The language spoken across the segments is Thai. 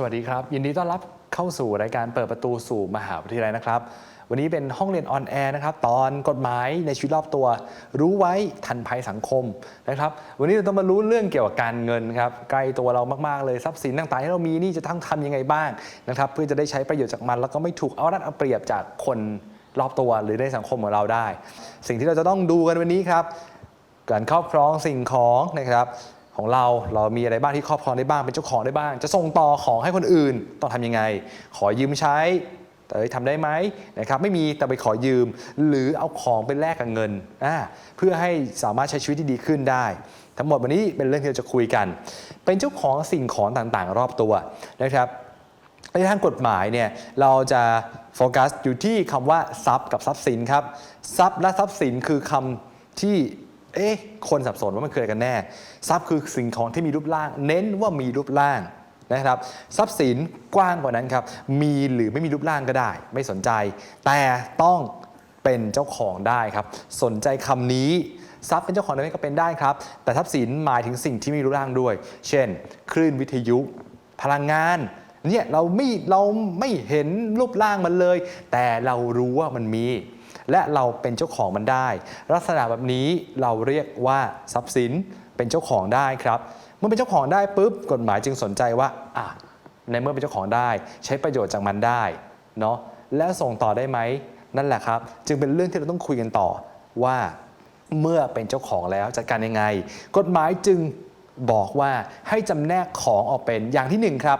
สวัสดีครับ ยินดีต้อนรับเข้าสู่รายการเปิดประตูสู่มหาวิทยาลัยนะครับ วันนี้เป็นห้องเรียนออนแอร์นะครับ ตอนกฎหมายในชีวิตรอบตัว รู้ไว้ทันภัยสังคมนะครับ วันนี้เราต้องมารู้เรื่องเกี่ยวกับการเงินครับใกล้ตัวเรามากๆเลยทรัพย์สินต่างๆที่เรามีนี่จะต้องทำยังไงบ้างนะครับ เพื่อจะได้ใช้ประโยชน์จากมัน แล้วก็ไม่ถูกเอารัดเอาเปรียบจากคนรอบตัวหรือในสังคมของเราได้ สิ่งที่เราจะต้องดูกันวันนี้ครับการครอบครองสิ่งของนะครับ ของเราเรามีอะไรบ้างที่ครอบครองได้บ้างเป็นเจ้าของได้บ้าง จะส่งต่อของให้คนอื่นต้องทำยังไง ขอยืมใช้แต่ทำได้ไหมนะครับไม่มีแต่ไปขอยืม หรือเอาของไปแลกกับเงินอ่าเพื่อให้สามารถใช้ชีวิตที่ดีขึ้นได้ ทั้งหมดวันนี้เป็นเรื่องที่เราจะคุยกัน เป็นเจ้าของสิ่งของต่างๆ รอบตัวนะครับในทางกฎหมายเนี่ยเราจะโฟกัสอยู่ที่คำว่าทรัพย์กับทรัพย์สินครับทรัพย์และทรัพย์สินคือคำที่ เอ๊ะคนสับสนว่ามันคืออะไรกันแน่ ทรัพย์คือสิ่งของที่มีรูปร่าง เน้นว่ามีรูปร่างนะครับทรัพย์สินกว้างกว่านั้นครับ มีหรือไม่มีรูปร่างก็ได้ ไม่สนใจ แต่ต้องเป็นเจ้าของได้ครับ สนใจคำนี้ทรัพย์เป็นเจ้าของได้ไหมก็เป็นได้ครับ แต่ทรัพย์สินหมายถึงสิ่งที่มีรูปร่างด้วย เช่น คลื่นวิทยุ พลังงานเนี่ยเราไม่เราไม่เห็นรูปร่างมันเลย แต่เรารู้ว่ามันมี และเราเป็นเจ้าของมันได้ ลักษณะแบบนี้เราเรียกว่าทรัพย์สินเป็นเจ้าของได้ครับเมื่อเป็นเจ้าของได้ปุ๊บกฎหมายจึงสนใจว่าอะในเมื่อเป็นเจ้าของได้ ใช้ประโยชน์จากมันได้เนาะแล้วส่งต่อได้ไหมนั่นแหละครับ จึงเป็นเรื่องที่เราต้องคุยกันต่อว่าเมื่อเป็นเจ้าของแล้วจัดการยังไง กฎหมายจึงบอกว่าให้จำแนกของออกเป็นอย่างที่หนึ่งครับ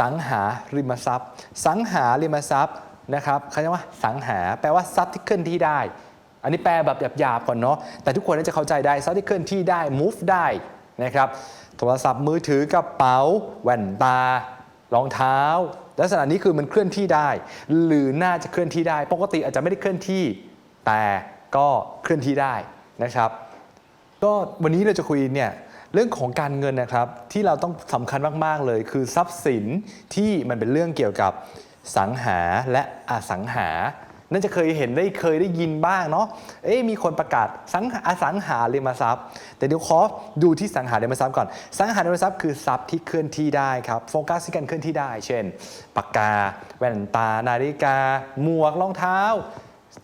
สังหาริมทรัพย์ สังหาริมทรัพย์ นะครับเขาเรียกว่าสังหา แปลว่าทรัพย์ที่เคลื่อนที่ได้ อันนี้แปลแบบหยาบๆก่อนเนาะแต่ทุกคนน่าจะเข้าใจได้ทรัพย์ที่เคลื่อนที่ได้ move ได้นะครับโทรศัพท์มือถือกระเป๋า แว่นตารองเท้า ลักษณะนี้คือมันเคลื่อนที่ได้ หรือน่าจะเคลื่อนที่ได้ ปกติอาจจะไม่ได้เคลื่อนที่ แต่ก็เคลื่อนที่ได้นะครับ ก็วันนี้เราจะคุยเนี่ยเรื่องของการเงินนะครับที่เราต้องสำคัญมาก ๆ เลย คือทรัพย์สินที่มันเป็นเรื่องเกี่ยวกับ สังหาและอสังหาน่าจะเคยเห็นได้เคยได้ยินบ้างเนาะ เอ๊มีคนประกาศสังหาอสังหาริมทรัพย์ แต่เดี๋ยวขอดูที่สังหาริมทรัพย์ก่อน สังหาริมทรัพย์คือทรัพย์ที่เคลื่อนที่ได้ครับ โฟกัสที่การเคลื่อนที่ได้ เช่น ปากกา แว่นตา นาฬิกา หมวก รองเท้า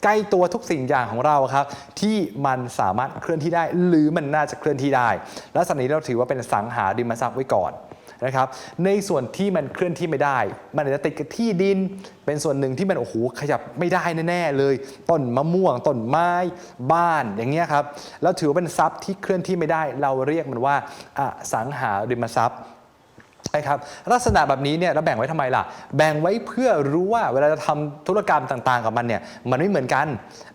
ใกล้ตัวทุกสิ่งอย่างของเราครับ ที่มันสามารถเคลื่อนที่ได้ หรือมันน่าจะเคลื่อนที่ได้ และสันนี้เราถือว่าเป็นสังหาริมทรัพย์ไว้ก่อนนะครับ ในส่วนที่มันเคลื่อนที่ไม่ได้ มันอาจจะติดกับที่ดิน เป็นส่วนหนึ่งที่มันโอ้โหขยับไม่ได้แน่ๆเลย ต้นมะม่วงต้นไม้บ้านอย่างเงี้ยครับแล้วถือว่าเป็นทรัพย์ที่เคลื่อนที่ไม่ได้ เราเรียกมันว่าอสังหาริมทรัพย์ ใช่ครับลักษณะแบบนี้เนี่ยเราแบ่งไว้ทำไมล่ะ แบ่งไว้เพื่อรู้ว่าเวลาจะทำธุรกรรมต่างๆ กับมันเนี่ยมันไม่เหมือนกัน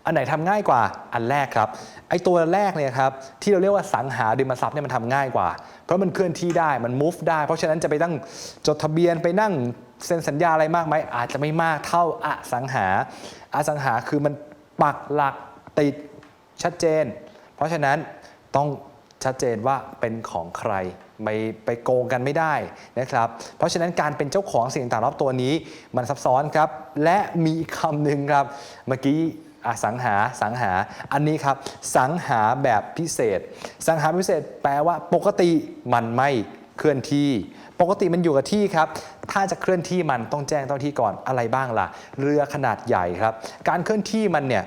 อันไหนทำง่ายกว่าอันแรกครับไอ้ตัวแรกเนี่ยครับที่เราเรียกว่าสังหาริมทรัพย์เนี่ยมันทำง่ายกว่า เพราะมันเคลื่อนที่ได้มัน move ได้ เพราะฉะนั้นจะไปตั้งจดทะเบียนไปนั่งเซ็นสัญญาอะไรมากไหมอาจจะไม่มากเท่าอสังหาอสังหาคือมันปักหลักติดชัดเจน เพราะฉะนั้นต้องชัดเจนว่าเป็นของใคร ไม่ไปโกงกันไม่ได้นะครับ เพราะฉะนั้นการเป็นเจ้าของสิ่งต่างๆรอบตัวนี้ มันซับซ้อนครับ และมีคำหนึ่งครับ เมื่อกี้อสังหาสังหา อันนี้ครับ สังหาแบบพิเศษ สังหาพิเศษแปลว่าปกติมันไม่เคลื่อนที่ ปกติมันอยู่กับที่ครับ ถ้าจะเคลื่อนที่มันต้องแจ้งเจ้าที่ก่อนอะไรบ้างล่ะ เรือขนาดใหญ่ครับ การเคลื่อนที่มันเนี่ย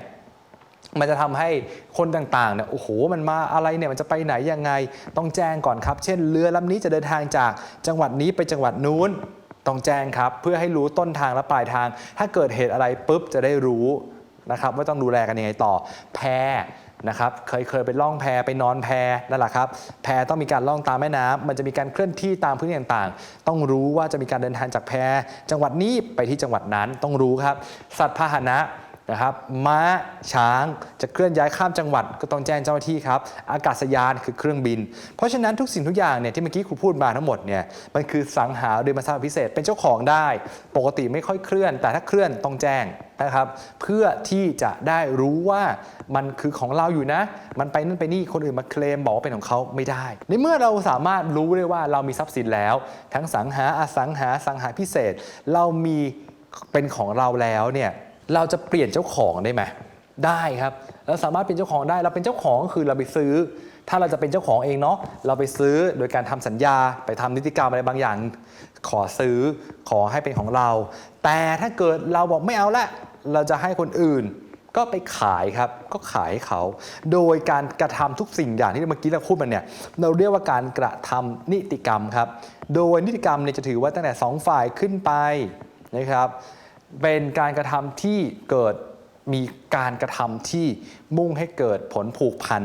มันจะทำให้คนต่างๆเนี่ยโอ้โหมันมาอะไรเนี่ยมันจะไปไหนยังไง ต้องแจ้งก่อนครับ เช่นเรือลำนี้จะเดินทางจากจังหวัดนี้ไปจังหวัดนู้นต้องแจ้งครับ เพื่อให้รู้ต้นทางและปลายทาง ถ้าเกิดเหตุอะไรปุ๊บจะได้รู้นะครับว่าต้องดูแลกันยังไงต่อ แพนะครับเคยเคยไปล่องแพไปนอนแพนั่นแหละครับแพต้องมีการล่องตามแม่น้ำมันจะมีการเคลื่อนที่ตามพื้นที่ต่างๆ ต้องรู้ว่าจะมีการเดินทางจากแพจังหวัดนี้ไปที่จังหวัดนั้นต้องรู้ครับ สัตว์พาหนะ นะครับม้าช้างจะเคลื่อนย้ายข้ามจังหวัดก็ต้องแจ้งเจ้าหน้าที่ครับ อากาศยานคือเครื่องบิน เพราะฉะนั้นทุกสิ่งทุกอย่างเนี่ยที่เมื่อกี้ครูพูดมาทั้งหมดเนี่ยมันคือสังหาริมทรัพย์พิเศษเป็นเจ้าของได้ ปกติไม่ค่อยเคลื่อน แต่ถ้าเคลื่อนต้องแจ้งนะครับ เพื่อที่จะได้รู้ว่ามันคือของเราอยู่นะ มันไปนั่นไปนี่คนอื่นมาเคลมบอกว่าเป็นของเขาไม่ได้ ในเมื่อเราสามารถรู้ได้ว่าเรามีทรัพย์สินแล้ว ทั้งสังหาอสังหาสังหาพิเศษ เรามีเป็นของเราแล้วเนี่ย เราจะเปลี่ยนเจ้าของได้ไหมได้ครับเราสามารถเป็นเจ้าของได้เราเป็นเจ้าของก็คือเราไปซื้อ ถ้าเราจะเป็นเจ้าของเองเนาะเราไปซื้อโดยการทำสัญญาไปทำนิติกรรมอะไรบางอย่าง ขอซื้อขอให้เป็นของเรา แต่ถ้าเกิดเราบอกไม่เอาละเราจะให้คนอื่น ก็ไปขายครับก็ขายให้เขา โดยการกระทำทุกสิ่งอย่างที่เมื่อกี้เราพูดมาเนี่ยเราเรียกว่าการกระทำนิติกรรมครับ โดยนิติกรรมเนี่ยจะถือว่าตั้งแต่สองฝ่ายขึ้นไปนะครับ เป็นการกระทำที่เกิดมีการกระทำที่มุ่งให้เกิดผลผูกพัน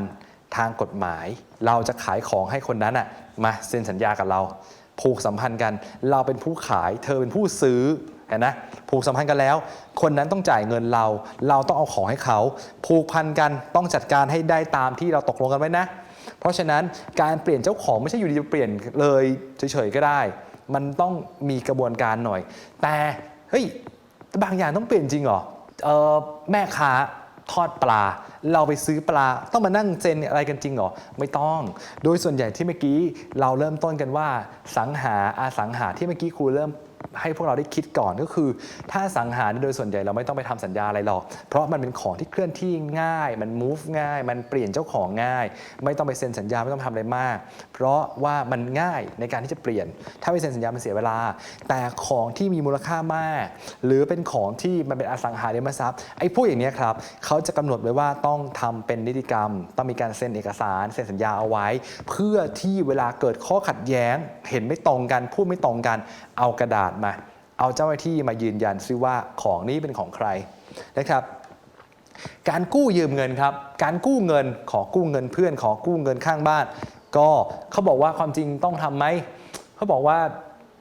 ทางกฎหมาย เราจะขายของให้คนนั้นอะมาเซ็นสัญญากับเรา ผูกสัมพันธ์กัน เราเป็นผู้ขายเธอเป็นผู้ซื้อเห็นนะผูกสัมพันธ์กันแล้ว คนนั้นต้องจ่ายเงินเรา เราต้องเอาของให้เขา ผูกพันกันต้องจัดการให้ได้ตามที่เราตกลงกันไว้นะ เพราะฉะนั้นการเปลี่ยนเจ้าของไม่ใช่อยู่ดีจะเปลี่ยนเลยเฉยๆก็ได้ มันต้องมีกระบวนการหน่อย แต่เฮ้ย บางอย่างต้องเปลี่ยนจริงเหรอเออแม่ค้าทอดปลา เราไปซื้อปลาต้องมานั่งเจนอะไรกันจริงเหรอ ไม่ต้อง โดยส่วนใหญ่ที่เมื่อกี้เราเริ่มต้นกันว่า สังหาอาสังหาที่เมื่อกี้ครูเริ่ม ให้พวกเราได้คิดก่อนก็คือ ถ้าสังหารโดยส่วนใหญ่เราไม่ต้องไปทำสัญญาอะไรหรอก เพราะมันเป็นของที่เคลื่อนที่ง่าย มัน move ง่าย มันเปลี่ยนเจ้าของง่าย ไม่ต้องไปเซ็นสัญญาไม่ต้องทำอะไรมาก เพราะว่ามันง่ายในการที่จะเปลี่ยน ถ้าไปเซ็นสัญญามันเสียเวลา แต่ของที่มีมูลค่ามาก หรือเป็นของที่มันเป็นอสังหาริมทรัพย์ไอ้พวกอย่างนี้ครับเขาจะกำหนดไว้ว่าต้องทำเป็นนิติกรรม ต้องมีการเซ็นเอกสารเซ็นสัญญาเอาไว้ เพื่อที่เวลาเกิดข้อขัดแย้ง เห็นไม่ตรงกันพูดไม่ตรงกัน เอากระดาษมา เอาเจ้าหน้าที่มายืนยันซิว่าของนี้เป็นของใครนะครับ การกู้ยืมเงินครับ การกู้เงินขอกู้เงินเพื่อนขอกู้เงินข้างบ้าน ก็เขาบอกว่าความจริงต้องทำไหมเขาบอกว่า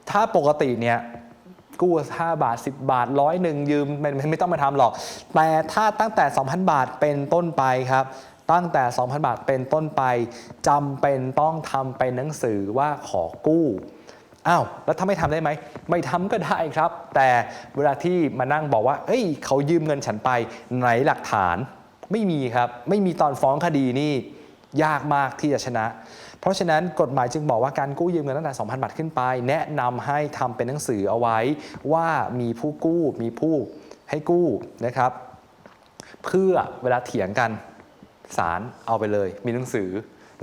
ถ้าปกติเนี่ยกู้ 5 บาท 10 บาทร้อยหนึ่งยืมไม่ไม่ไม่ต้องมาทำหรอก แต่ถ้าตั้งแต่ 2,000 บาทเป็นต้นไปครับ ตั้งแต่ 2,000 บาทเป็นต้นไปจำเป็นต้องทำเป็นหนังสือว่าขอกู้ อ้าวแล้วถ้าไม่ทำได้ไหม ไม่ทำก็ได้ครับ แต่เวลาที่มานั่งบอกว่าเอ้ยเขายืมเงินฉันไปไหนหลักฐาน ไม่มีครับ ไม่มีตอนฟ้องคดีนี่ยากมากที่จะชนะ เพราะฉะนั้นกฎหมายจึงบอกว่าการกู้ยืมเงินตั้งแต่ 2,000 บาทขึ้นไป แนะนำให้ทำเป็นหนังสือเอาไว้ว่ามีผู้กู้มีผู้ให้กู้นะครับ เพื่อเวลาเถียงกันศาลเอาไปเลย มีหนังสือ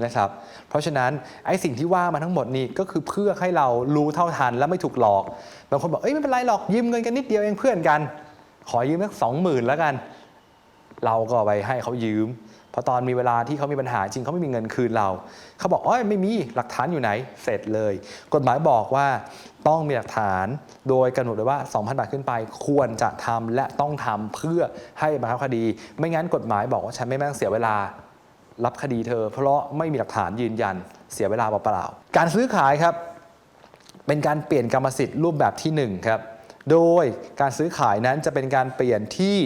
นะครับ เพราะฉะนั้นไอ้สิ่งที่ว่ามาทั้งหมดนี่ก็คือเพื่อให้เรารู้เท่าทันและไม่ถูกหลอก บางคนบอกเอ้ยไม่เป็นไรหรอกยืมเงินกันนิดเดียวเองเพื่อนกัน ขอยืมสักสองหมื่นแล้วกัน เราก็ไปให้เขายืมพอตอนมีเวลาที่เขามีปัญหาจริงเขาไม่มีเงินคืนเรา เขาบอกอ้อยไม่มีหลักฐานอยู่ไหน เสร็จเลย กฎหมายบอกว่าต้องมีหลักฐานโดยกำหนดไว้ว่า 2,000 บาทขึ้นไป ควรจะทำและต้องทำเพื่อให้บังคับคดี ไม่งั้นกฎหมายบอกว่าฉันไม่แม่งเสียเวลา รับคดีเธอ เพราะไม่มีหลักฐานยืนยันเสียเวลาเปล่าๆการซื้อขายครับ เป็นการเปลี่ยนกรรมสิทธิ์รูปแบบที่1ครับโดยการซื้อขายนั้นจะเป็นการเปลี่ยนที่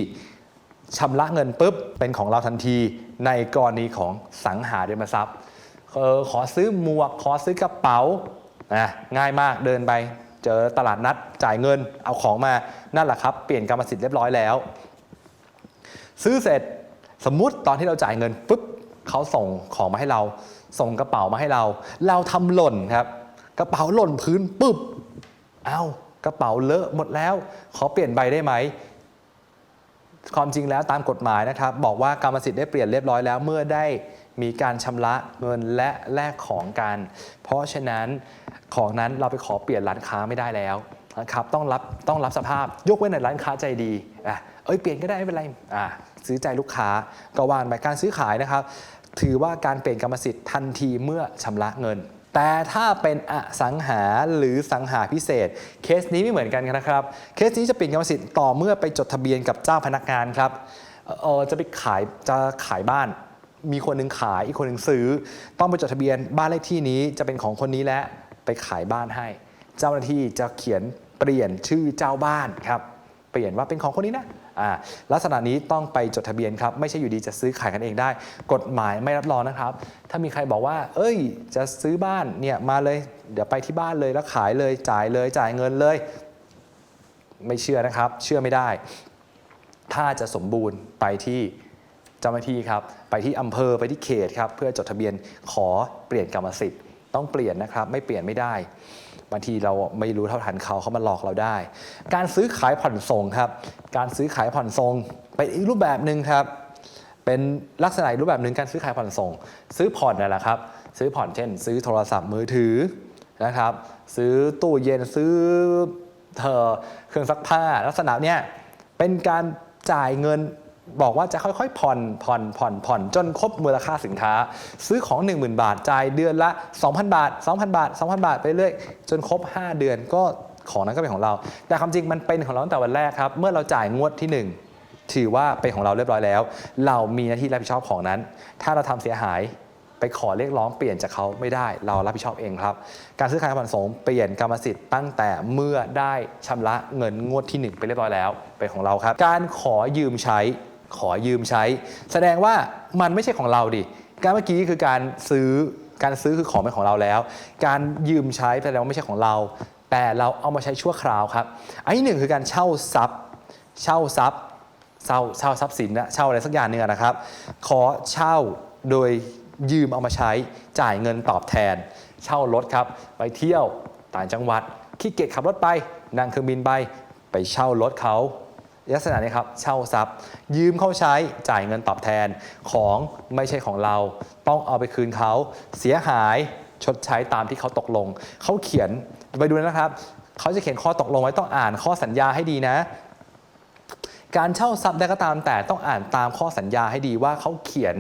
ชำระเงินปุ๊บเป็นของเราทันทีในกรณีของสังหาริมทรัพย์ออขอซื้อหมวกขอซื้อกระเป๋านะง่ายมากเดินไป เจอตลาดนัดจ่ายเงินเอาของมานั่นแหละครับ เปลี่ยนกรรมสิทธิ์เรียบร้อยแล้ว ซื้อเสร็จสมมุติตอนที่เราจ่ายเงินปุ๊บ เขาส่งของมาให้เรา ส่งกระเป๋ามาให้เรา เราทำหล่นครับ กระเป๋าหล่นพื้นปุ๊บเอ้ากระเป๋าเลอะหมดแล้ว ขอเปลี่ยนใบได้ไหมความจริงแล้วตามกฎหมายนะครับ บอกว่ากรรมสิทธิ์ได้เปลี่ยนเรียบร้อยแล้วเมื่อได้มีการชำระเงินและแลกของกัน เพราะฉะนั้นของนั้นเราไปขอเปลี่ยนร้านค้าไม่ได้แล้วนะครับต้องรับต้องรับสภาพยกเว้นในร้านค้าใจดีอะเอ้ยเปลี่ยนก็ได้ไม่เป็นไรอะซื้อใจลูกค้าก็ว่านไปการซื้อขายนะครับ ถือว่าการเปลี่ยนกรรมสิทธิ์ทันทีเมื่อชำระเงิน แต่ถ้าเป็นอสังหาหรือสังหาพิเศษ เคสนี้ไม่เหมือนกันนะครับ เคสนี้จะเปลี่ยนกรรมสิทธิ์ต่อเมื่อไปจดทะเบียนกับเจ้าพนักงานครับเออจะไปขายจะขายบ้าน มีคนหนึ่งขายอีกคนหนึ่งซื้อ ต้องไปจดทะเบียนบ้านเลขที่นี้จะเป็นของคนนี้และไปขายบ้านให้ เจ้าหน้าที่จะเขียนเปลี่ยนชื่อเจ้าบ้านครับเปลี่ยนว่าเป็นของคนนี้นะ ลักษณะนี้ต้องไปจดทะเบียนครับ ไม่ใช่อยู่ดีจะซื้อขายกันเองได้ กฎหมายไม่รับรองนะครับ ถ้ามีใครบอกว่า เอ้ย จะซื้อบ้านเนี่ยมาเลย เดี๋ยวไปที่บ้านเลยแล้วขายเลยจ่ายเลยจ่ายเงินเลย ไม่เชื่อนะครับ เชื่อไม่ได้ ถ้าจะสมบูรณ์ไปที่เจ้าหน้าที่ครับ ไปที่อำเภอไปที่เขตครับ เพื่อจดทะเบียนขอเปลี่ยนกรรมสิทธิ์ ต้องเปลี่ยนนะครับ ไม่เปลี่ยนไม่ได้บางทีเราไม่รู้เท่าทันเขาเขามาหลอกเราได้ การซื้อขายผ่อนส่งครับ การซื้อขายผ่อนส่งเป็นอีกรูปแบบหนึ่งครับ เป็นลักษณะรูปแบบหนึ่งการซื้อขายผ่อนส่ง ซื้อผ่อนนั่นแหละครับ ซื้อผ่อนเช่น ซื้อโทรศัพท์มือถือนะครับ ซื้อตู้เย็นซื้อเธอเครื่องซักผ้า ลักษณะเนี้ยเป็นการจ่ายเงิน บอกว่าจะค่อยๆผ่อนผ่อนผ่อนผ่อนจนครบมูลค่าสินค้า ซื้อของ 10,000 บาทจ่ายเดือนละ 2,000 บาท 2,000 บาท 2,000 บาทไปเรื่อยจนครบ 5 เดือนก็ของนั้นก็เป็นของเรา แต่ความจริงมันเป็นของเราตั้งแต่วันแรกครับ เมื่อเราจ่ายงวดที่ 1 ถือว่าเป็นของเราเรียบร้อยแล้ว เรามีหน้าที่รับผิดชอบของนั้น ถ้าเราทำเสียหายไปขอเรียกร้องเปลี่ยนจากเขาไม่ได้ เรารับผิดชอบเองครับ การซื้อขายผ่อนสงเปลี่ยนกรรมสิทธิ์ตั้งแต่เมื่อได้ชำระเงินงวดที่ 1 ไปเรียบร้อยแล้วเป็นของเราครับ การขอยืมใช้ ขอยืมใช้ แสดงว่ามันไม่ใช่ของเราดิ การเมื่อกี้คือการซื้อการซื้อคือของเป็นของเราแล้ว การยืมใช้แสดงว่าไม่ใช่ของเรา แต่เราเอามาใช้ชั่วคราวครับ อันที่หนึ่งคือการเช่าทรัพย์ เช่าทรัพย์เช่าเช่าทรัพย์สินนะเช่าอะไรสักอย่างหนึ่งอนะครับ ขอเช่าโดยยืมเอามาใช้จ่ายเงินตอบแทน เช่ารถครับ ไปเที่ยวต่างจังหวัดขี้เกียจขับรถไปนั่งเครื่องบินไป ไปเช่ารถเขา ลักษณะนี้ครับเช่าทรัพย์ ยืมเขาใช้จ่ายเงินตอบแทนของไม่ใช่ของเรา ต้องเอาไปคืนเขาเสียหายชดใช้ตามที่เขาตกลง เขาเขียนไปดูนะครับเขาจะเขียนข้อตกลงไว้ต้องอ่านข้อสัญญาให้ดีนะ การเช่าทรัพย์ใดก็ตามแต่ต้องอ่านตามข้อสัญญาให้ดีว่าเขาเขียน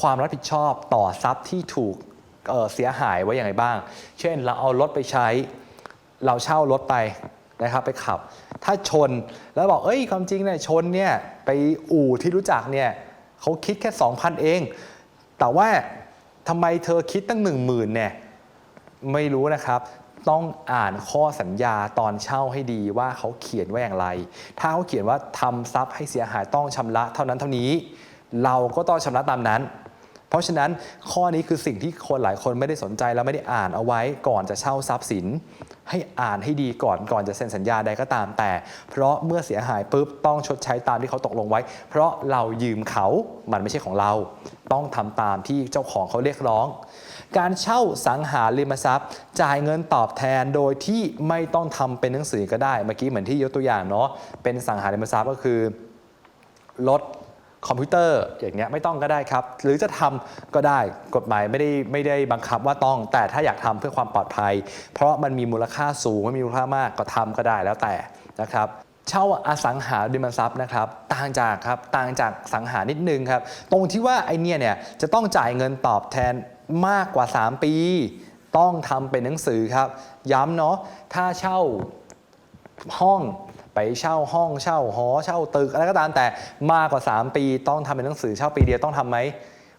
ความรับผิดชอบต่อทรัพย์ที่ถูกเเสียหายไว้อย่างไรบ้าง เช่นเราเอารถไปใช้ เราเช่ารถไป นะครับไปขับ ถ้าชนแล้วบอกเอ้ยความจริงเนี่ยชนเนี่ยไปอู่ที่รู้จักเนี่ยเขาคิดแค่ 2,000 เอง แต่ว่าทำไมเธอคิดตั้ง 1 0,000เนี่ยไม่รู้นะครับต้องอ่านข้อสัญญาตอนเช่าให้ดีว่าเขาเขียนไว้อย่างไร ถ้าเขาเขียนว่าทำทรัพย์ให้เสียหายต้องชำระเท่านั้นเท่านี้ เราก็ต้องชำระตามนั้น เพราะฉะนั้นข้อนี้คือสิ่งที่คนหลายคนไม่ได้สนใจและไม่ได้อ่านเอาไว้ก่อนจะเช่าทรัพย์สิน ให้อ่านให้ดีก่อนก่อนจะเซ็นสัญญาใดก็ตามแต่ เพราะเมื่อเสียหายปุ๊บต้องชดใช้ตามที่เขาตกลงไว้ เพราะเรายืมเขามันไม่ใช่ของเรา ต้องทำตามที่เจ้าของเขาเรียกร้อง การเช่าสังหาริมทรัพย์ จ่ายเงินตอบแทนโดยที่ไม่ต้องทำเป็นหนังสือก็ได้เมื่อกี้เหมือนที่ยกตัวอย่างเนาะเป็นสังหาริมทรัพย์ก็คือรถ คอมพิวเตอร์อย่างเงี้ยไม่ต้องก็ได้ครับ หรือจะทำก็ได้กฎหมายไม่ได้ไม่ได้บังคับว่าต้อง แต่ถ้าอยากทำเพื่อความปลอดภัย เพราะมันมีมูลค่าสูงมันมีมูลค่ามากก็ทำก็ได้แล้วแต่นะครับเช่าอสังหาริมทรัพย์นะครับต่างจากครับต่างจากสังหานิดนึงครับ ตรงที่ว่าไอเนี่ยเนี่ยจะต้องจ่ายเงินตอบแทนมากกว่า 3 ปี ต้องทำเป็นหนังสือครับ ย้ำเนาะถ้าเช่าห้อง ไปเช่าห้องเช่าหอเช่าตึกอะไรก็ตามแต่มากกว่า 3 ปีต้องทำเป็นหนังสือเช่าปีเดียวต้องทำไหม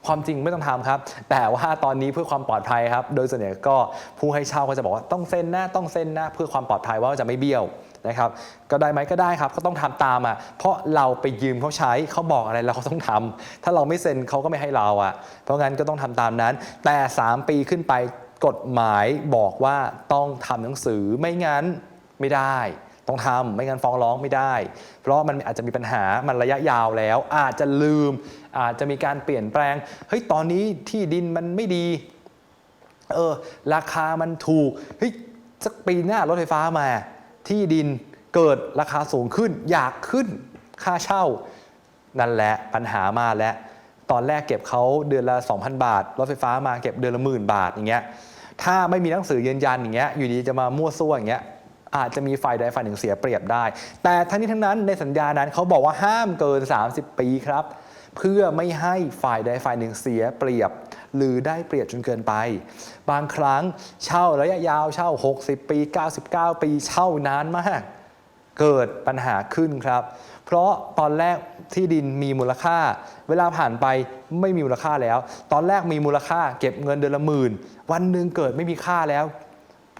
ความจริงไม่ต้องทำครับ แต่ว่าตอนนี้เพื่อความปลอดภัยครับ โดยส่วนใหญ่ก็ผู้ให้เช่าก็จะบอกว่าต้องเซ็นนะต้องเซ็นนะเพื่อความปลอดภัยว่าจะไม่เบี้ยวนะครับก็ได้ไหมก็ได้ครับ ก็ต้องทำตามอะเพราะเราไปยืมเขาใช้เขาบอกอะไรเราก็ต้องทำถ้าเราไม่เซ็นเขาก็ไม่ให้เราอะ เพราะงั้นก็ต้องทำตามนั้น แต่ 3 ปีขึ้นไปกฎหมายบอกว่าต้องทำหนังสือไม่งั้นไม่ได้ ต้องทำไม่งั้นฟ้องร้องไม่ได้ เพราะมันอาจจะมีปัญหามันระยะยาวแล้ว อาจจะลืม อาจจะมีการเปลี่ยนแปลงเฮ้ยตอนนี้ที่ดินมันไม่ดีเออราคามันถูกเฮ้ยสักปีหน้ารถไฟฟ้ามา ที่ดินเกิดราคาสูงขึ้น อยากขึ้นค่าเช่า นั่นแหละปัญหามาแล้วตอนแรกเก็บเขาเดือนละ 2,000 บาท รถไฟฟ้ามาเก็บเดือนละหมื่นบาทอย่างเงี้ยถ้าไม่มีหนังสือยืนยันอย่างเงี้ยอยู่ดีจะมามั่วซั่วอย่างเงี้ย อาจจะมีฝ่ายใดฝ่ายหนึ่งเสียเปรียบได้ แต่ทั้งนี้ทั้งนั้นในสัญญานั้นเขาบอกว่าห้ามเกิน 30 ปีครับเพื่อไม่ให้ฝ่ายใดฝ่ายหนึ่งเสียเปรียบ หรือได้เปรียบจนเกินไป บางครั้งเช่าระยะยาวเช่า 60 ปี 99 ปีเช่านานมาก เกิดปัญหาขึ้นครับ เพราะตอนแรกที่ดินมีมูลค่า เวลาผ่านไปไม่มีมูลค่าแล้ว ตอนแรกมีมูลค่าเก็บเงินเดือนละหมื่น วันหนึ่งเกิดไม่มีค่าแล้ว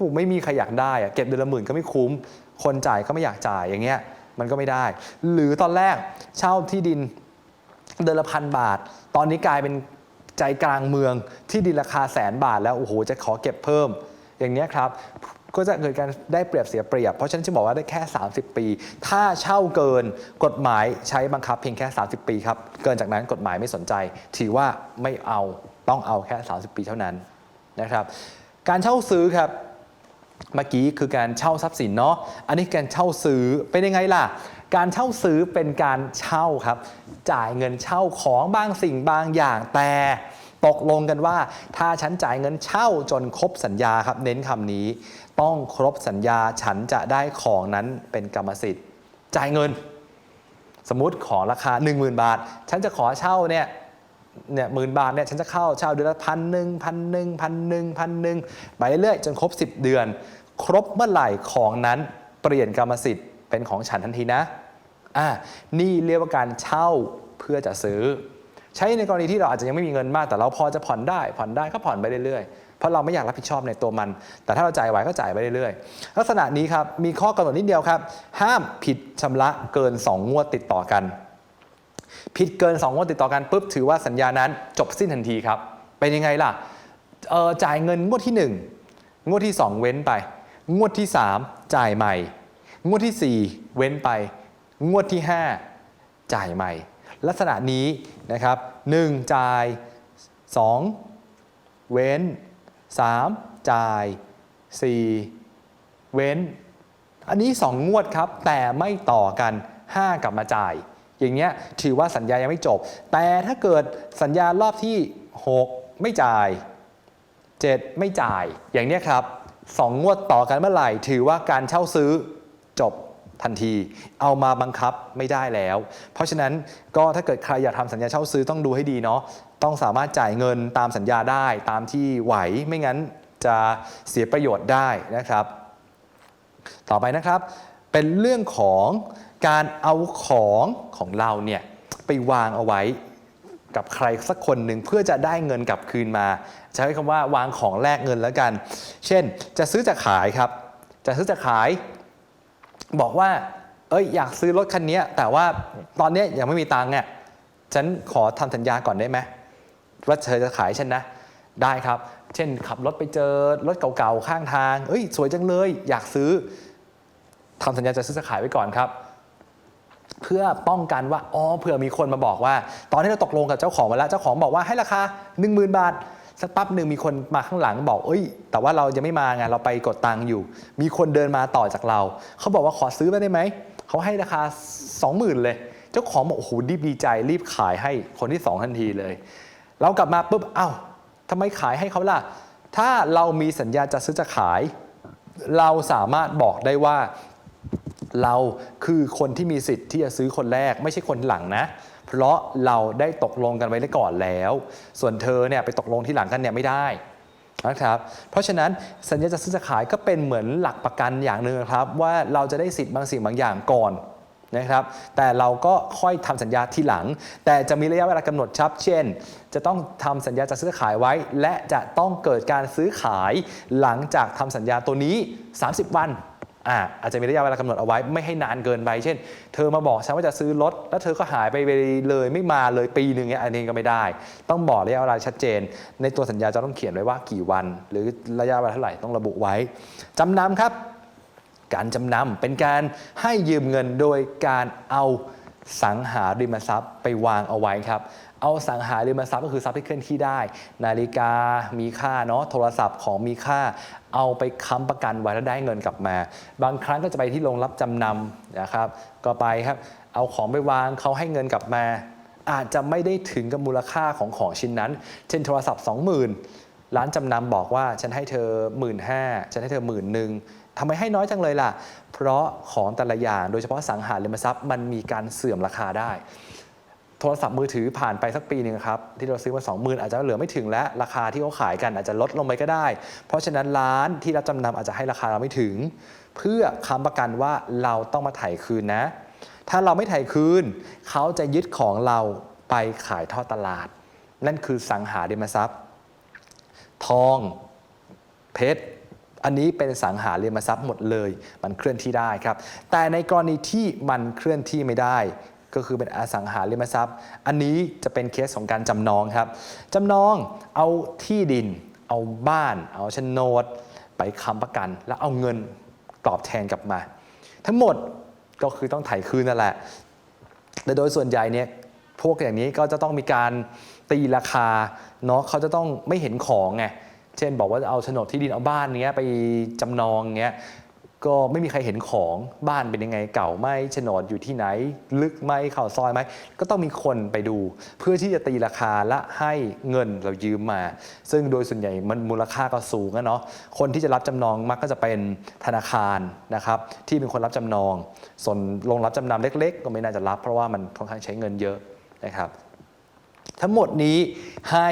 ผู้ไม่มีใครอยากได้อะเก็บเดือนละหมื่นก็ไม่คุ้ม คนจ่ายก็ไม่อยากจ่ายอย่างเงี้ยมันก็ไม่ได้ หรือตอนแรกเช่าที่ดินเดือนละพันบาท ตอนนี้กลายเป็นใจกลางเมืองที่ดินราคาแสนบาทแล้วโอ้โหจะขอเก็บเพิ่ม อย่างเนี้ยครับก็จะเกิดการได้เปรียบเสียเปรียบ เพราะฉะนั้นจะบอกว่าได้แค่ 30 ปี ถ้าเช่าเกินกฎหมายใช้บังคับเพียงแค่ 30 ปีครับ เกินจากนั้นกฎหมายไม่สนใจ ถือว่าไม่เอาต้องเอาแค่ 30 ปีเท่านั้นนะครับ การเช่าซื้อครับ เมื่อกี้คือการเช่าทรัพย์สินเนาะ อันนี้การเช่าซื้อเป็นยังไงล่ะ การเช่าซื้อเป็นการเช่าครับ จ่ายเงินเช่าของบางสิ่งบางอย่างแต่ตกลงกันว่า ถ้าฉันจ่ายเงินเช่าจนครบสัญญาครับ เน้นคำนี้ ต้องครบสัญญาฉันจะได้ของนั้นเป็นกรรมสิทธิ์ จ่ายเงิน สมมติขอราคา 10,000 บาท ฉันจะขอเช่าเนี่ย เนี่ยหมื่นบาทเนี่ยฉันจะเข้าเช่าเดือนละพันหนึ่งพันหนึ่งพันหนึ่งพันหนึ่งไปเรื่อยๆจนครบ 10 เดือน ครบเมื่อไหร่ของนั้นเปลี่ยนกรรมสิทธิ์เป็นของฉันทันทีนะอ่านี่เรียกว่าการเช่าเพื่อจะซื้อ ใช้ในกรณีที่เราอาจจะยังไม่มีเงินมากแต่เราพอจะผ่อนได้ผ่อนได้ก็ผ่อนไปเรื่อยๆเพราะเราไม่อยากรับผิดชอบในตัวมัน แต่ถ้าเราจ่ายไหวก็จ่ายไปเรื่อยๆลักษณะนี้ครับมีข้อกำหนดนิดเดียวครับ ห้ามผิดชำระเกิน 2 งวดติดต่อกัน ผิดเกิน 2 งวดติดต่อกันปุ๊บถือว่าสัญญานั้นจบสิ้นทันทีครับ เป็นยังไงล่ะจ่ายเงินงวดที่ 1 งวดที่ 2 เว้นไป งวดที่ 3 จ่ายใหม่ งวดที่ 4 เว้นไป งวดที่ 5 จ่ายใหม่ ลักษณะนี้นะครับ 1 จ่าย 2 เว้น 3 จ่าย 4 เว้น อันนี้ 2 งวดครับ แต่ไม่ต่อกัน 5 กลับมาจ่าย อย่างเงี้ยถือว่าสัญญายังไม่จบ แต่ถ้าเกิดสัญญารอบที่ 6 ไม่จ่าย 7 ไม่จ่าย อย่างเนี้ยครับ2งวดต่อกันเมื่อไหร่ ถือว่าการเช่าซื้อจบทันที เอามาบังคับไม่ได้แล้ว เพราะฉะนั้นก็ถ้าเกิดใครอยากทำสัญญาเช่าซื้อต้องดูให้ดีเนาะต้องสามารถจ่ายเงินตามสัญญาได้ตามที่ไหวไม่งั้นจะเสียประโยชน์ได้นะครับ ต่อไปนะครับ เป็นเรื่องของ การเอาของของเราเนี่ยไปวางเอาไว้กับใครสักคนหนึ่งเพื่อจะได้เงินกลับคืนมา ใช้คำว่าวางของแลกเงินแล้วกัน เช่น จะซื้อจะขายครับ จะซื้อจะขาย บอกว่า เอ้ยอยากซื้อรถคันนี้แต่ว่าตอนนี้ยังไม่มีตังค์เนี่ยฉันขอทำสัญญาก่อนได้ไหมว่าเธอจะขายฉันนะได้ครับ เช่น ขับรถไปเจอรถเก่าๆข้างทาง เอ้ย สวยจังเลย อยากซื้อทำสัญญาจะซื้อจะขายไว้ก่อนครับ เพื่อป้องกันว่าอ๋อเผื่อมีคนมาบอกว่า ตอนที่เราตกลงกับเจ้าของมาแล้วเจ้าของบอกว่าให้ราคา 10,000 บาทสักปั๊บหนึ่งมีคนมาข้างหลังบอก เอ้ย แต่ว่าเรายังไม่มาไงเราไปกดตังค์อยู่ มีคนเดินมาต่อจากเรา เขาบอกว่าขอซื้อไปได้ไหม เขาให้ราคา 20,000 เลย เจ้าของบอกโอ้โหรีบดีใจรีบขายให้คนที่สองทันทีเลย เรากลับมาปุ๊บเอ้าทำไมขายให้เขาล่ะ ถ้าเรามีสัญญาจะซื้อจะขาย เราสามารถบอกได้ว่า เราคือคนที่มีสิทธิ์ที่จะซื้อคนแรก ไม่ใช่คนหลังนะ เพราะเราได้ตกลงกันไว้ได้ก่อนแล้ว ส่วนเธอเนี่ยไปตกลงที่หลังกันเนี่ยไม่ได้นะครับ เพราะฉะนั้นสัญญาจะซื้อจะขายก็เป็นเหมือนหลักประกันอย่างหนึ่งครับ ว่าเราจะได้สิทธิ์บางสิ่งบางอย่างก่อนนะครับ แต่เราก็ค่อยทำสัญญาทีหลัง แต่จะมีระยะเวลากำหนดชับ เช่น จะต้องทำสัญญาจะซื้อขายไว้ และจะต้องเกิดการซื้อขายหลังจากทำสัญญาตัวนี้ 30 วัน อ่าอาจจะมีระยะเวลากำหนดเอาไว้ไม่ให้นานเกินไป เช่น เธอมาบอกฉันว่าจะซื้อรถ แล้วเธอก็หายไปเลยไม่มาเลยปีหนึ่งเนี้ยอันนี้ก็ไม่ได้ ต้องบอกระยะเวลาชัดเจน ในตัวสัญญาจะต้องเขียนไว้ว่ากี่วัน หรือระยะเวลาเท่าไหร่ต้องระบุไว้จำนำครับ การจำนำเป็นการให้ยืมเงินโดยการเอาสังหาริมทรัพย์ไปวางเอาไว้ครับ เอาสังหาริมทรัพย์ก็คือทรัพย์ที่เคลื่อนที่ได้ นาฬิกามีค่าเนาะโทรศัพท์ของมีค่า เอาไปค้ำประกันไว้แล้วได้เงินกลับมา บางครั้งก็จะไปที่โรงรับจำนำนะครับ ก็ไปครับ เอาของไปวางเขาให้เงินกลับมา อาจจะไม่ได้ถึงกับมูลค่าของของชิ้นนั้น เช่นโทรศัพท์ 20,000 ร้านจำนำบอกว่าฉันให้เธอ 1 5ื่นฉันให้เธอหมื่นหนึ่งทำไมให้น้อยจังเลยล่ะ เพราะของแต่ละอย่างโดยเฉพาะสังหาริมทรัพย์มันมีการเสื่อมราคาได้ โทรศัพท์มือถือผ่านไปสักปีหนึ่งครับที่เราซื้อมา 20,000 อาจจะเหลือไม่ถึงและราคาที่เขาขายกันอาจจะลดลงไปก็ได้ เพราะฉะนั้นร้านที่รับจำนำอาจจะให้ราคาเราไม่ถึง เพื่อค้ำประกันว่าเราต้องมาถ่ายคืนนะ ถ้าเราไม่ถ่ายคืน เขาจะยึดของเราไปขายทอดตลาด นั่นคือสังหาริมทรัพย์ ทองเพชรอันนี้เป็นสังหาริมทรัพย์หมดเลย มันเคลื่อนที่ได้ครับ แต่ในกรณีที่มันเคลื่อนที่ไม่ได้ ก็คือเป็นอสังหาริมทรัพย์ อันนี้จะเป็นเคสของการจำนองครับจำนองเอาที่ดิน เอาบ้าน เอาโฉนด ไปค้ำประกัน แล้วเอาเงินตอบแทนกลับมา ทั้งหมดก็คือต้องถ่ายคืนนั่นแหละแต่โดยส่วนใหญ่เนี่ยพวกอย่างนี้ก็จะต้องมีการตีราคาเนาะเขาจะต้องไม่เห็นของไงเช่นบอกว่าเอาโฉนดที่ดินเอาบ้านเนี้ยไปจำนองเงี้ย ก็ไม่มีใครเห็นของบ้านเป็นยังไงเก่าไหมโฉนดอยู่ที่ไหน ลึกไหมเข่าซอยไหมก็ต้องมีคนไปดู เพื่อที่จะตีราคาและให้เงินเรายืมมา ซึ่งโดยส่วนใหญ่มันมูลค่าก็สูงอะเนาะคนที่จะรับจำนองมักก็จะเป็นธนาคารนะครับที่เป็นคนรับจำนอง ส่วนโรงรับจำนำเล็ก ๆ ก็ไม่น่าจะรับ เพราะว่ามันค่อนข้างใช้เงินเยอะนะครับ ทั้งหมดนี้ให้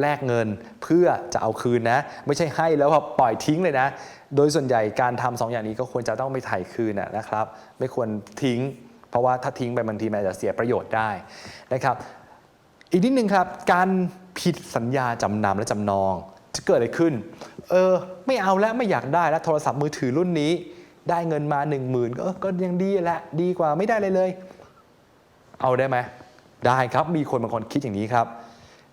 แลกเงินเพื่อจะเอาคืนนะ ไม่ใช่ให้แล้วพอปล่อยทิ้งเลยนะ โดยส่วนใหญ่การทำสองอย่างนี้ก็ควรจะต้องไปถ่ายคืนนะครับ ไม่ควรทิ้ง เพราะว่าถ้าทิ้งไปบางทีมันจะเสียประโยชน์ได้นะครับ อีกนิดนึงครับการผิดสัญญาจำนำและจำนอง จะเกิดอะไรขึ้น เออไม่เอาแล้วไม่อยากได้แล้วโทรศัพท์มือถือรุ่นนี้ ได้เงินมา 1 0,000 ก็ก็ยังดีแหละดีกว่าไม่ได้เลยเลย เอาได้ไหมได้ครับมีคนบางคนคิดอย่างนี้ครับ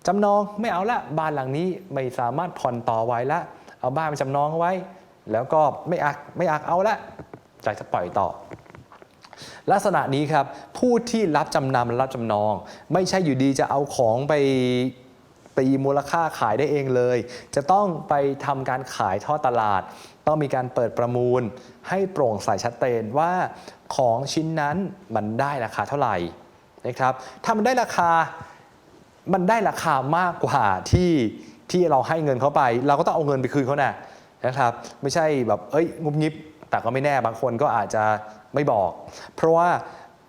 จำนองไม่เอาละบ้านหลังนี้ไม่สามารถผ่อนต่อไว้ละเอาบ้านไปจำนองเอาไว้ แล้วก็ไม่อักไม่อักเอาละอยากจะปล่อยต่อ ลักษณะนี้ครับผู้ที่รับจำนำและรับจำนอง ไม่ใช่อยู่ดีจะเอาของไปตีมูลค่าขายได้เองเลย จะต้องไปทำการขายท่อตลาด ต้องมีการเปิดประมูล ให้โปร่งใสชัดเจนว่าของชิ้นนั้นมันได้ราคาเท่าไหร่นะครับถ้ามันได้ราคา มันได้ราคามากกว่าที่ที่เราให้เงินเขาไป เราก็ต้องเอาเงินไปคืนเขานะนะครับ ไม่ใช่แบบเอ้ยงุบงิบแต่ก็ไม่แน่บางคนก็อาจจะไม่บอก เพราะว่า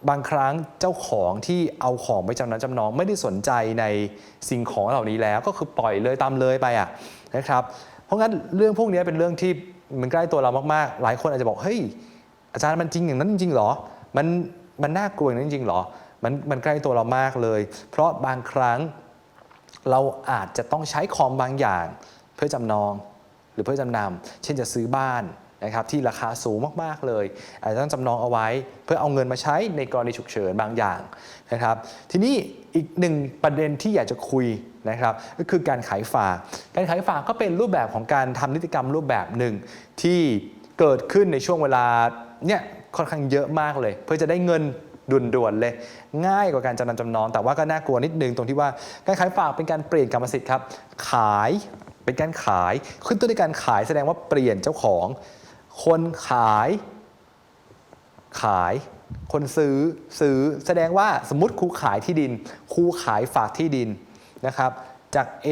บางครั้งเจ้าของที่เอาของไปจำนำจำนอง ไม่ได้สนใจในสิ่งของเหล่านี้แล้วก็คือปล่อยเลยตามเลยไปอะนะครับ เพราะงั้นเรื่องพวกนี้เป็นเรื่องที่มันใกล้ตัวเรามากๆ หลายคนอาจจะบอกเฮ้ยอาจารย์มันจริงอย่างนั้นจริงๆเหรอ มันมันน่ากลัวอย่างนั้นจริงๆเหรอ มันมันใกล้ตัวเรามากเลย เพราะบางครั้งเราอาจจะต้องใช้ของบางอย่างเพื่อจำนองหรือเพื่อจำนำเช่นจะซื้อบ้านนะครับที่ราคาสูงมากๆเลย อาจจะต้องจำนองเอาไว้ เพื่อเอาเงินมาใช้ในกรณีฉุกเฉินบางอย่างนะครับทีนี้อีกหนึ่งประเด็นที่อยากจะคุยนะครับก็คือการขายฝาก การขายฝากก็เป็นรูปแบบของการทำนิติกรรมรูปแบบหนึ่งที่เกิดขึ้นในช่วงเวลาเนี่ยค่อนข้างเยอะมากเลย เพื่อจะได้เงิน ด่วนๆเลย ง่ายกว่าการจำนำจำนอง แต่ว่าก็น่ากลัวนิดนึงตรงที่ว่าการขายฝากเป็นการเปลี่ยนกรรมสิทธิ์ครับ ขายเป็นการขายขึ้นต้นด้วยการขายแสดงว่าเปลี่ยนเจ้าของ คนขาย ขาย คนซื้อซื้อแสดงว่าสมมติครูขายที่ดินครูขายฝากที่ดินนะครับ จาก A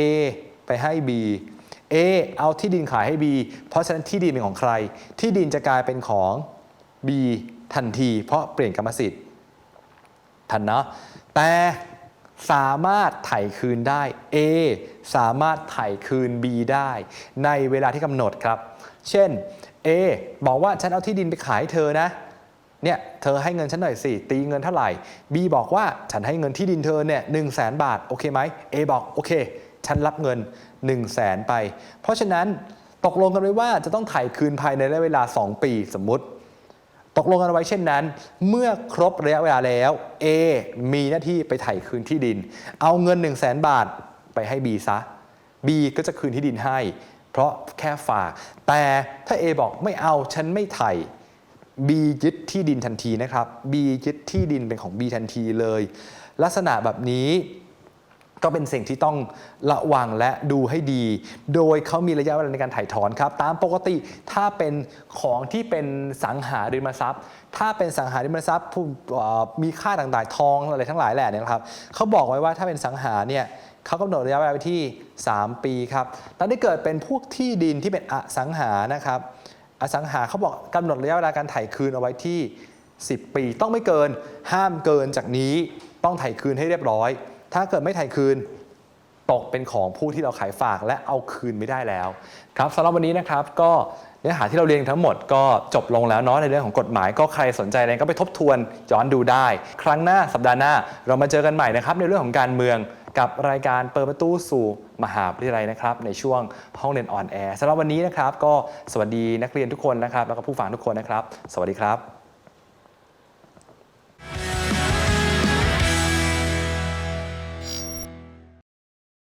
ไปให้ B A เอาที่ดินขายให้ B เพราะฉะนั้นที่ดินเป็นของใคร ที่ดินจะกลายเป็นของ B ทันที เพราะเปลี่ยนกรรมสิทธิ์ ทันเนาะแต่สามารถไถ่คืนได้ A สามารถไถ่คืน B ได้ ในเวลาที่กำหนดครับ เช่น A บอกว่าฉันเอาที่ดินไปขายเธอนะเนี่ยเธอให้เงินฉันหน่อยสิตีเงินเท่าไหร่ B บอกว่าฉันให้เงินที่ดินเธอเนี่ยหนึ่งแสนบาทโอเคไหม A บอกโอเค ฉันรับเงิน 1 0 0 0 0แสนไป เพราะฉะนั้นตกลงกันไว้ว่าจะต้องถ่ายคืนภายในระยะเวลา 2 ปีสมมุติ ตกลงกันไว้เช่นนั้น เมื่อครบระยะเวลาแล้ว A มีหน้าที่ไปไถ่คืนที่ดิน เอาเงิน 1 0 0 0 0แสนบาทไปให้ B ซะ B ก็จะคืนที่ดินให้ เพราะแค่ฝาก แต่ถ้า A บอกไม่เอาฉันไม่ไถ่ B ยึดที่ดินทันทีนะครับ B ยึดที่ดินเป็นของ B ทันทีเลย ลักษณะแบบนี้ ก็เป็นสิ่งที่ต้องระวังและดูให้ดี โดยเขามีระยะเวลาในการถ่ายถอนครับ ตามปกติถ้าเป็นของที่เป็นสังหาริมทรัพย์ ถ้าเป็นสังหาริมทรัพย์ผู้มีค่าต่างๆทองอะไรทั้งหลายแหละเนี่นะครับเขาบอกไว้ว่าถ้าเป็นสังหาเนี่ยเขากำหนดระยะเวลาไว้ที่ 3 ปีครับตอนที่เกิดเป็นพวกที่ดินที่เป็นอสังหานะครับ อสังหาเขาบอกกำหนดระยะเวลาการถ่ายคืนเอาไว้ที่ 10 ปี ต้องไม่เกินห้ามเกินจากนี้ต้องถ่ายคืนให้เรียบร้อย ถ้าเกิดไม่ถ่ายคืนตกเป็นของผู้ที่เราขายฝากและเอาคืนไม่ได้แล้วครับสำหรับวันนี้นะครับก็เนื้อหาที่เราเรียนทั้งหมดก็จบลงแล้วเนาะในเรื่องของกฎหมาย ก็ใครสนใจอะไรก็ไปทบทวนย้อนดูได้ ครั้งหน้าสัปดาห์หน้า เรามาเจอกันใหม่นะครับในเรื่องของการเมืองกับรายการเปิดประตูสู่มหาวิทยาลัยนะครับในช่วงห้องเรียนออนแอร์สำหรับวันนี้นะครับก็สวัสดีนักเรียนทุกคนนะครับแล้วก็ผู้ฟังทุกคนนะครับ สวัสดีครับ